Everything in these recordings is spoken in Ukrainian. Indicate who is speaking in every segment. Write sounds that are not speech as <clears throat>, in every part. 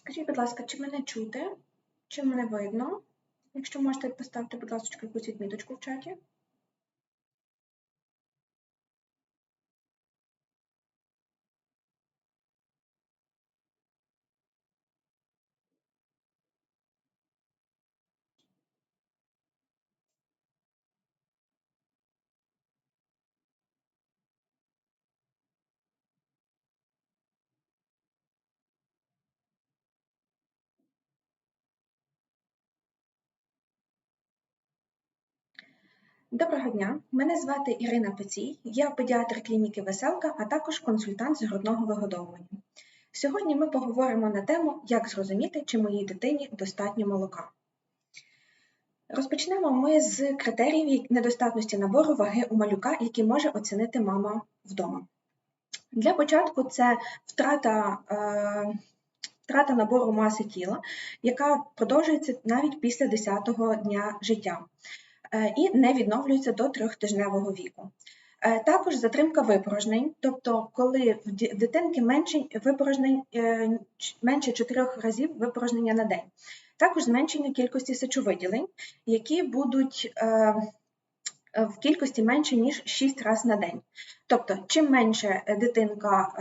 Speaker 1: Скажіть, будь ласка, чи мене чути? Чи мене видно? Якщо можете, поставте, будь ласка, якусь відміточку в чаті. Доброго дня, мене звати Ірина Пецій, я педіатр клініки Веселка, а також консультант з грудного вигодовування. Сьогодні ми поговоримо на тему, як зрозуміти, чи моїй дитині достатньо молока. Розпочнемо ми з критеріїв недостатності набору ваги у малюка, які може оцінити мама вдома. Для початку це втрата. Е Втрата набору маси тіла, яка продовжується навіть після 10-го дня життя. Е, і не відновлюється до трьохтижневого віку. Е, також затримка випорожнень, тобто коли в дитинки менше випорожнень е, менше 4 разів випорожнення на день. Також зменшення кількості сечовиділень, які будуть в кількості менше, ніж 6 разів на день. Тобто, чим менше дитинка,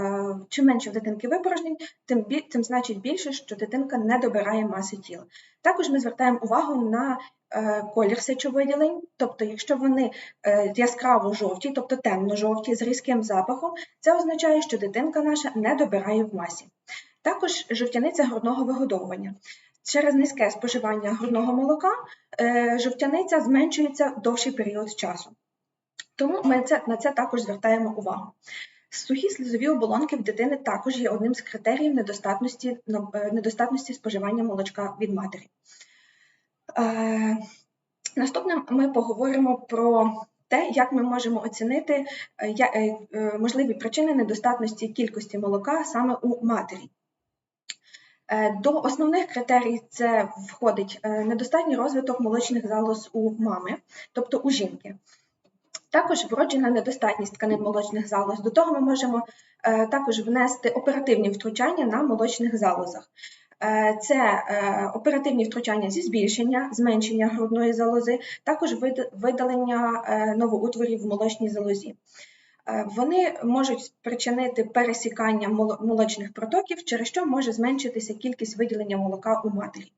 Speaker 1: чим менше в дитинки випорожнень, тим тим значить більше, що дитинка не добирає маси тіла. Також ми звертаємо увагу на Е, колір сечовиділень, тобто, якщо вони е, яскраво жовті, тобто темно-жовті, з різким запахом, це означає, що дитинка наша не добирає в масі. Також жовтяниця грудного вигодовування. Через низьке споживання грудного молока е, жовтяниця зменшується довший період часу. Тому ми це, на це також звертаємо увагу. Сухі слізові оболонки в дитини також є одним з критеріїв недостатності недостатності споживання молочка від матері. Е, наступним ми поговоримо про те, як ми можемо оцінити е, е, можливі причини недостатності кількості молока саме у матері. До основних критерій це входить недостатній розвиток молочних залоз у мами, тобто у жінки. Також вроджена недостатність тканин молочних залоз. До того ми можемо також внести оперативні втручання на молочних залозах. Е, це е, оперативні втручання зі збільшення, зменшення грудної залози, також видалення е, новоутворів в молочній залозі. Вони можуть спричинити пересікання молочних протоків, через що може зменшитися кількість виділення молока у матері.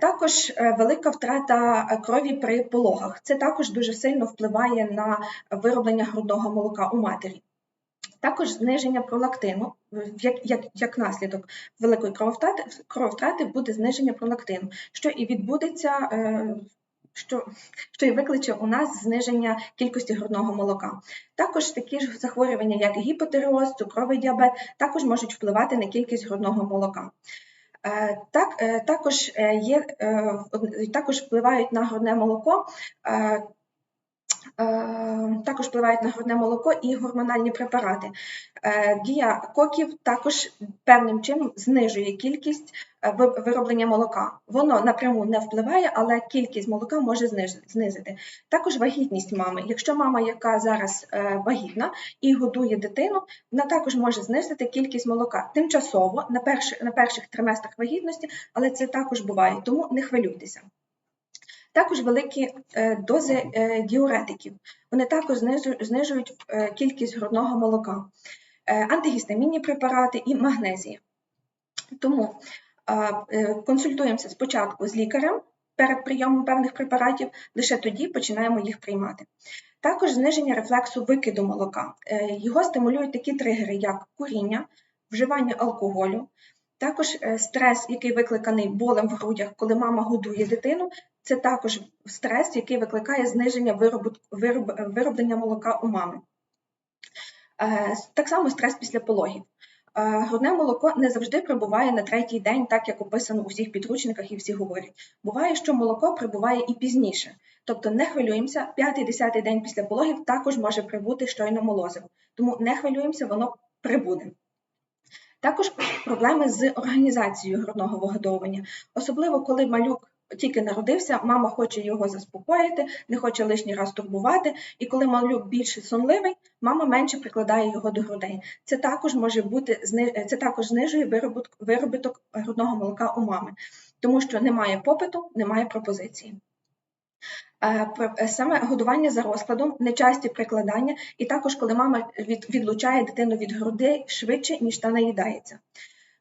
Speaker 1: Також велика втрата крові при пологах. Це також дуже сильно впливає на вироблення грудного молока у матері. Також зниження пролактину, як як, як наслідок великої крововтрати, крововтрати буде зниження пролактину, що і відбудеться, е, що що і викличе у нас зниження кількості грудного молока. Також такі ж захворювання, як гіпотереоз, цукровий діабет, також можуть впливати на кількість грудного молока. Е, так, е, Також є, також впливають на грудне молоко також впливають на грудне молоко і гормональні препарати. Е, дія коків також певним чином знижує кількість е, вироблення молока. Воно напряму не впливає, але кількість молока може знизити. Також вагітність мами. Якщо мама, яка зараз вагітна і годує дитину, вона також може знизити кількість молока тимчасово на перших, на перших триместрах вагітності, але це також буває, тому не хвилюйтеся. Також великі е, дози е, діуретиків. Вони також знижують е, кількість грудного молока, антигістамінні препарати і магнезія. Тому консультуємося спочатку з лікарем перед прийомом певних препаратів, лише тоді починаємо їх приймати. Також зниження рефлексу викиду молока. Його стимулюють такі тригери, як куріння, вживання алкоголю, також стрес, який викликаний болем в грудях, коли мама годує дитину, це також стрес, який викликає зниження вироб, вироб, вироблення молока у мами. Е, так само стрес після пологів. Е, грудне молоко не завжди прибуває на третій день, так як описано у всіх підручниках і всі говорять. Буває, що молоко прибуває і пізніше. Тобто не хвилюємося, п'ятий-десятий день після пологів також може прибути щойно молозиво. Тому не хвилюємося, воно прибуде. Також проблеми з організацією грудного вигодовування, особливо коли малюк тільки народився, мама хоче його заспокоїти, не хоче лишній раз турбувати. І коли малюк більше сонливий, мама менше прикладає його до грудей. Це також може бути це також знижує виробіток, виробіток грудного молока у мами, тому що немає попиту, немає пропозиції. Е, е, саме годування за розкладом, нечасті прикладання, і також коли мама відлучає дитину від грудей швидше, ніж та наїдається.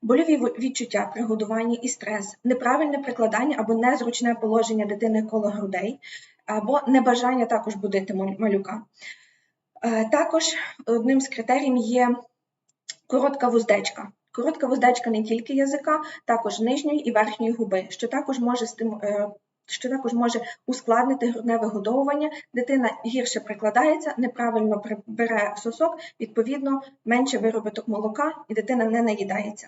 Speaker 1: Больові відчуття при годуванні і стрес, неправильне прикладання або незручне положення дитини коло грудей, або небажання також будити малюка. Е, також одним з критеріїв є коротка вуздечка. Коротка вуздечка не тільки язика, також нижньої і верхньої губи, що також може що також може ускладнити грудне вигодовування. Дитина гірше прикладається, неправильно бере сосок, відповідно, менше виробиток молока і дитина не наїдається.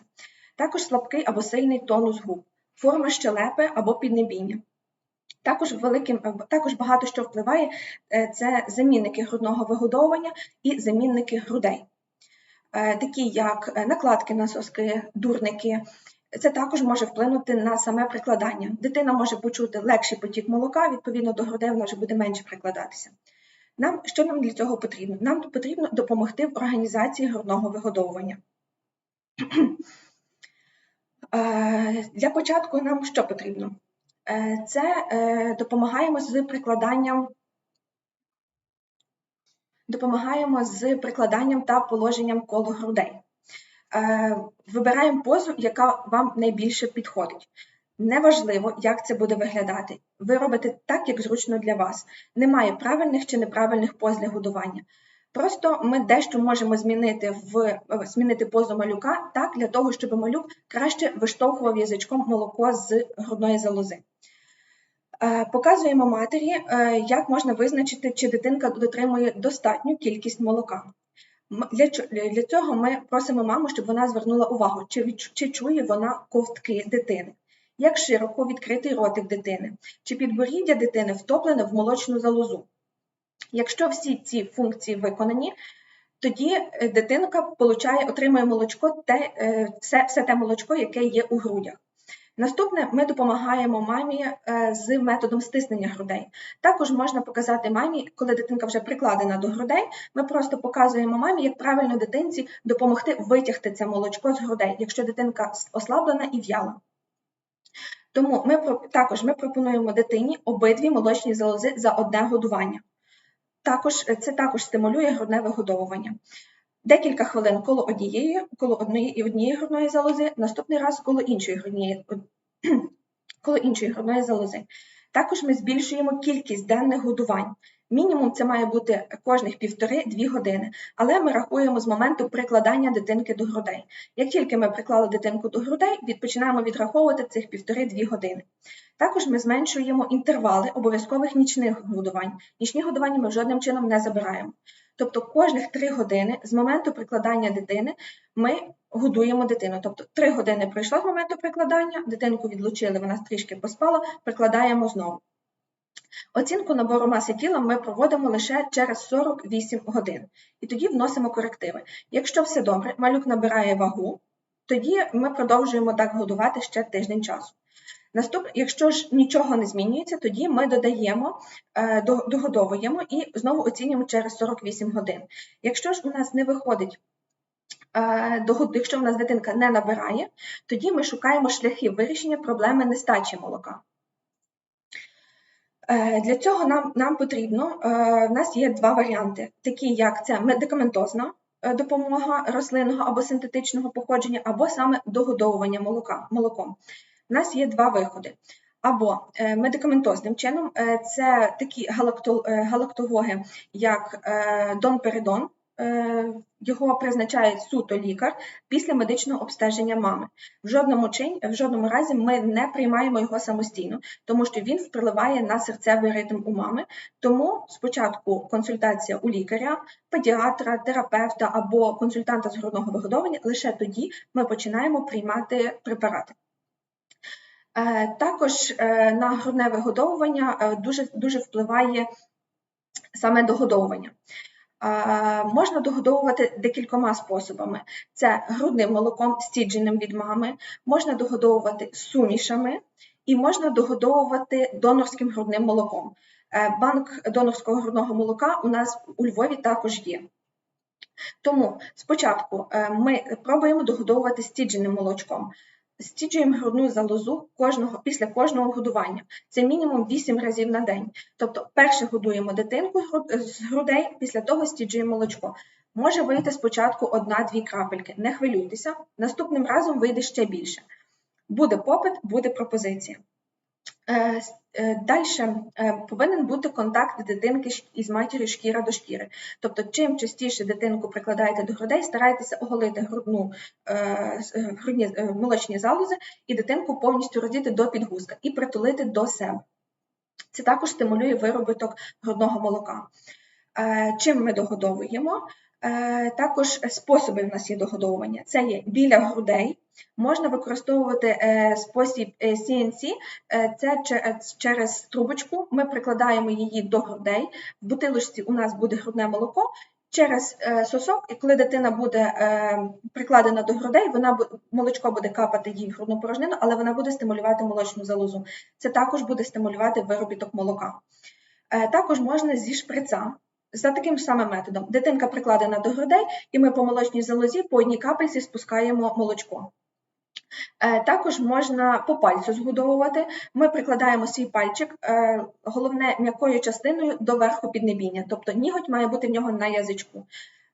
Speaker 1: Також слабкий або сильний тонус губ, форма щелепи або піднебіння. Також великим, також багато що впливає е, це замінники грудного вигодовування і замінники грудей, е, такі як е, накладки на соски, дурники, це також може вплинути на саме прикладання. Дитина може почути легший потік молока, відповідно до грудей вона вже буде менше прикладатися. Нам що нам для цього потрібно? Нам потрібно допомогти в організації грудного вигодовування. <clears throat> Е, для початку нам що потрібно? Е, це е, допомагаємо з прикладанням. Допомагаємо з прикладанням та положенням коло грудей. Е, вибираємо позу, яка вам найбільше підходить. Неважливо, як це буде виглядати. Ви робите так, як зручно для вас. Немає правильних чи неправильних поз для годування. Просто ми дещо можемо змінити в е, змінити позу малюка так, для того, щоб малюк краще виштовхував язичком молоко з грудної залози. Е, показуємо матері, як можна визначити, чи дитинка дотримує достатню кількість молока. Для для цього ми просимо маму, щоб вона звернула увагу, чи чи чує вона ковтки дитини, як широко відкритий ротик дитини, чи підборіддя дитини втоплене в молочну залозу. Якщо всі ці функції виконані, тоді е, дитинка получає, отримує молочко, те, е, все, все те молочко, яке є у грудях. Наступне ми допомагаємо мамі е, з методом стиснення грудей. Також можна показати мамі, коли дитинка вже прикладена до грудей, ми просто показуємо мамі, як правильно дитинці допомогти витягти це молочко з грудей, якщо дитинка ослаблена і в'яла. Тому ми також ми пропонуємо дитині обидві молочні залози за одне годування. Також Це також стимулює грудне вигодовування. Декілька хвилин коло однієї, коло однієї і однієї грудної залози, наступний раз коло іншої грудної, <clears throat> коло іншої грудної залози. Також ми збільшуємо кількість денних годувань. Мінімум це має бути кожних півтори-дві години, але ми рахуємо з моменту прикладання дитинки до грудей. Як тільки ми приклали дитинку до грудей, відпочинаємо відраховувати цих півтори-дві години. Також ми зменшуємо інтервали обов'язкових нічних годувань. Нічні годування ми жодним чином не забираємо. Тобто кожних 3 години з моменту прикладання дитини ми годуємо дитину. Тобто 3 години пройшло з моменту прикладання, дитинку відлучили, вона трішки поспала, прикладаємо знову. Оцінку набору маси тіла ми проводимо лише через 48 годин. І тоді вносимо корективи. Якщо все добре, малюк набирає вагу, тоді ми продовжуємо так годувати ще тиждень часу. Наступ, якщо ж нічого не змінюється, тоді ми додаємо, е, догодовуємо і знову оцінюємо через 48 годин. Якщо ж у нас не виходить, е, якщо у нас дитинка не набирає, тоді ми шукаємо шляхи вирішення проблеми нестачі молока. Е, для цього нам нам потрібно, в нас є два варіанти, такі як це медикаментозна допомога рослинного або синтетичного походження, або саме догодовування молока, молоком у нас є два виходи. Або е, медикаментозним чином е, це такі е, галактологи, як донперидон, його призначає суто лікар після медичного обстеження мами. В жодному чин, в жодному разі ми не приймаємо його самостійно, тому що він впливає на серцевий ритм у мами. Тому спочатку консультація у лікаря, педіатра, терапевта або консультанта з грудного вигодовування, лише тоді ми починаємо приймати препарати. Е, також е, на грудне вигодовування е, дуже дуже впливає саме догодовування. Можна догодовувати декількома способами: це грудним молоком, стідженим від мами, можна догодовувати сумішами і можна догодовувати донорським грудним молоком. Банк донорського грудного молока у нас у Львові також є. Тому спочатку ми пробуємо догодовувати стідженим молочком. Стіджуємо грудну залозу кожного, після кожного годування. Це мінімум 8 разів на день. Тобто, перше годуємо дитинку з грудей, після того стіджуємо молочко. Може вийти спочатку одна-дві крапельки. Не хвилюйтеся, наступним разом вийде ще більше. Буде попит, буде пропозиція. Е, е, Далі е, повинен бути контакт дитинки із матір'ю шкіра до шкіри. Тобто, чим частіше дитинку прикладаєте до грудей, старайтеся оголити грудну, грудні молочні залози і дитинку повністю роздіти до підгузка і притулити до себе. Це також стимулює виробіток грудного молока. Чим ми догодовуємо? Також способи в нас є догодовування. Це є біля грудей, можна використовувати е, спосіб CNC, е, це через трубочку. Ми прикладаємо її до грудей. В бутилочці у нас буде грудне молоко. Через сосок, і коли дитина буде прикладена до грудей, вона молочко буде капати їй в грудну порожнину, але вона буде стимулювати молочну залозу. Це також буде стимулювати виробіток молока. Також можна зі шприца за таким самим методом. Дитинка прикладена до грудей, і ми по молочній залозі по одній капельці спускаємо молочко. Е, також можна по пальцю згодовувати. Ми прикладаємо свій пальчик, е, головне м'якою частиною до верху піднебіння, тобто ніготь має бути в нього на язичку.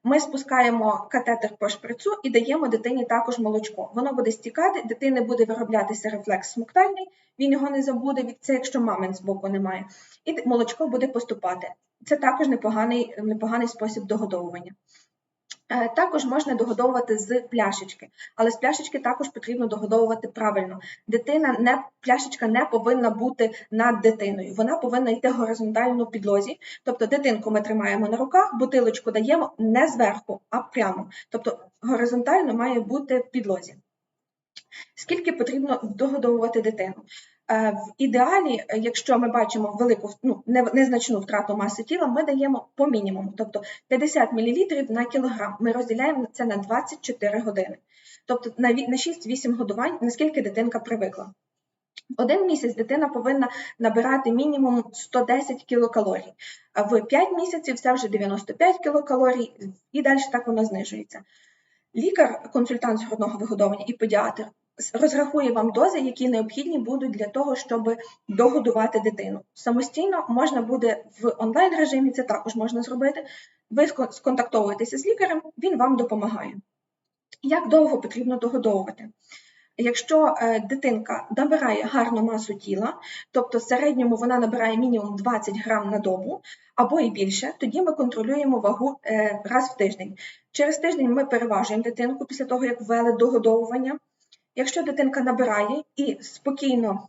Speaker 1: Ми спускаємо катетер по шприцу і даємо дитині також молочко. Воно буде стікати, дитини буде вироблятися рефлекс смоктальний, він його не забуде, це якщо мамин з боку немає. І молочко буде поступати. Це також непоганий, непоганий спосіб догодовування. Е, також можна догодовувати з пляшечки, але з пляшечки також потрібно догодовувати правильно. Дитина не пляшечка не повинна бути над дитиною, вона повинна йти горизонтально в підлозі. Тобто дитинку ми тримаємо на руках, бутилочку даємо не зверху, а прямо. Тобто горизонтально має бути в підлозі. Скільки потрібно догодовувати дитину? Е, в ідеалі, якщо ми бачимо велику ну, незначну втрату маси тіла, ми даємо по мінімуму, тобто 50 мл на кілограм. Ми розділяємо це на 24 години, тобто на 6-8 годувань, наскільки дитинка привикла. Один місяць дитина повинна набирати мінімум 110 кілокалорій, а в 5 місяців це вже 95 кілокалорій, і далі так воно знижується. Лікар, консультант з грудного вигодовування і педіатр розрахує вам дози, які необхідні будуть для того, щоб догодувати дитину. Самостійно можна буде в онлайн режимі, це також можна зробити. Ви сконтактовуєтеся з лікарем, він вам допомагає. Як довго потрібно догодовувати? Якщо е, дитинка набирає гарну масу тіла, тобто в середньому вона набирає мінімум 20 грам на добу або і більше, тоді ми контролюємо вагу е, раз в тиждень. Через тиждень ми переважуємо дитинку після того, як ввели догодовування. Якщо дитинка набирає і спокійно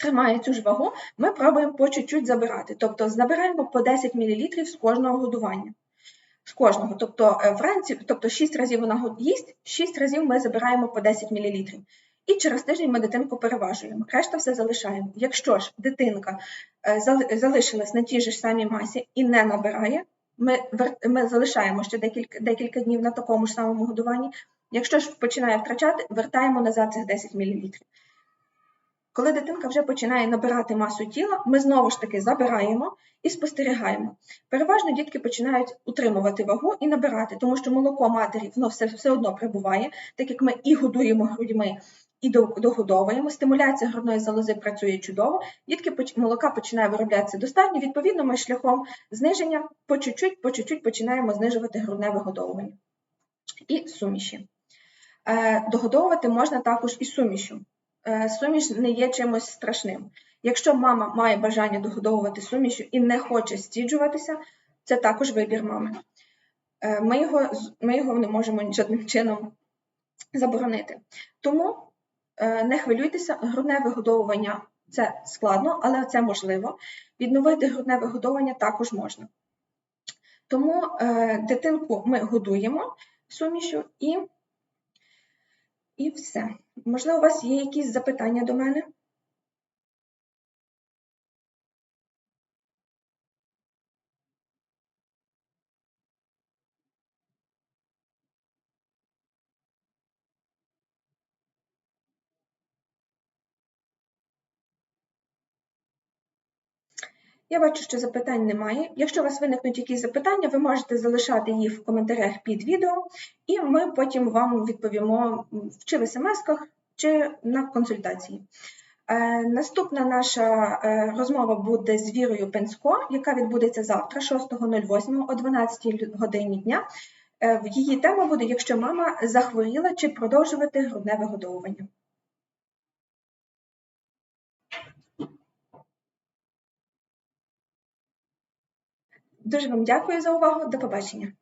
Speaker 1: тримає цю ж вагу, ми пробуємо по чуть-чуть забирати. Тобто набираємо по 10 мл з кожного годування. З кожного. Тобто е, вранці, тобто 6 разів вона їсть, 6 разів ми забираємо по 10 мл. І через тиждень ми дитинку переважуємо. Решта все залишаємо. Якщо ж дитинка е, залишилась на тій ж самій масі і не набирає, ми ми залишаємо ще декілька декілька днів на такому ж самому годуванні, Якщо ж починає втрачати, вертаємо назад цих 10 мл. Коли дитинка вже починає набирати масу тіла, ми знову ж таки забираємо і спостерігаємо. Переважно дітки починають утримувати вагу і набирати, тому що молоко матері воно все все одно прибуває, так як ми і годуємо грудьми, і догодовуємо. Стимуляція грудної залози працює чудово, дітки молока починає вироблятися достатньо, відповідно, ми шляхом зниження по чуть-чуть, по чуть-чуть починаємо знижувати грудне вигодовування і суміші. Е, догодовувати можна також і сумішю. Е, суміш не є чимось страшним. Якщо мама має бажання догодовувати сумішю і не хоче стіджуватися, це також вибір мами. Е, ми його ми його не можемо жодним чином заборонити. Тому не хвилюйтеся, грудне вигодовування це складно, але це можливо. Відновити грудне вигодовування також можна. Тому дитинку ми годуємо сумішю і і все. Можливо, у вас є якісь запитання до мене? Я бачу, що запитань немає. Якщо у вас виникнуть якісь запитання, ви можете залишати їх в коментарях під відео, і ми потім вам відповімо чи в смс-ках, чи на консультації. Е, Наступна наша е, розмова буде з Вірою Пенсько, яка відбудеться завтра, 6.08 о 12 годині дня. Е, Її тема буде, якщо мама захворіла, чи продовжувати грудне вигодовування. Дуже вам дякую за увагу. До побачення.